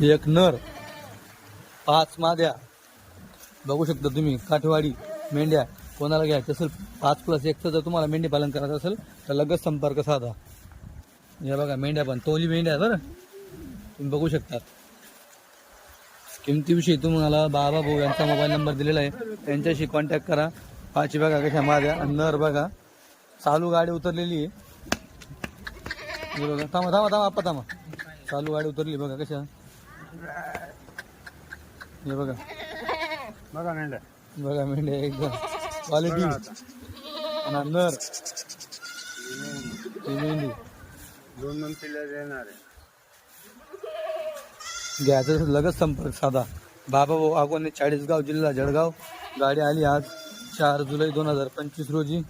एक नर पाच माद्या. बघू शकता तुम्ही काठवाडी मेंढ्या कोणाला घ्यायचं असेल पाच प्लस एकचं जर तुम्हाला मेंढी पालन करायचं असेल तर लगेच संपर्क साधा. या बघा मेंढ्या पण तोली मेंढ्या बरं. तुम्ही बघू शकतात किमतीविषयी तुम्हाला बाबा भाऊ यांचा मोबाईल नंबर दिलेला आहे. त्यांच्याशी कॉन्टॅक्ट करा. पाच बघा कशा माझ्या आणि नर बघा. चालू गाडी उतरलेली आहे. बघा थांबा थांबा थांबा आपा थांबा. चालू गाडी उतरली बघा कशा. हे बघा. बघा मेंढ्या. बघा मेंढ्या एकदम. क्वालिटी नर ही मेंढी. दोन दोन देणार आहे. घ्यायचं लगेच संपर्क साधा. बाबा भाऊ आगोने चाळीसगाव जिल्हा जळगाव. गाडी आली आज चार जुलै दोन हजार पंचवीस रोजी.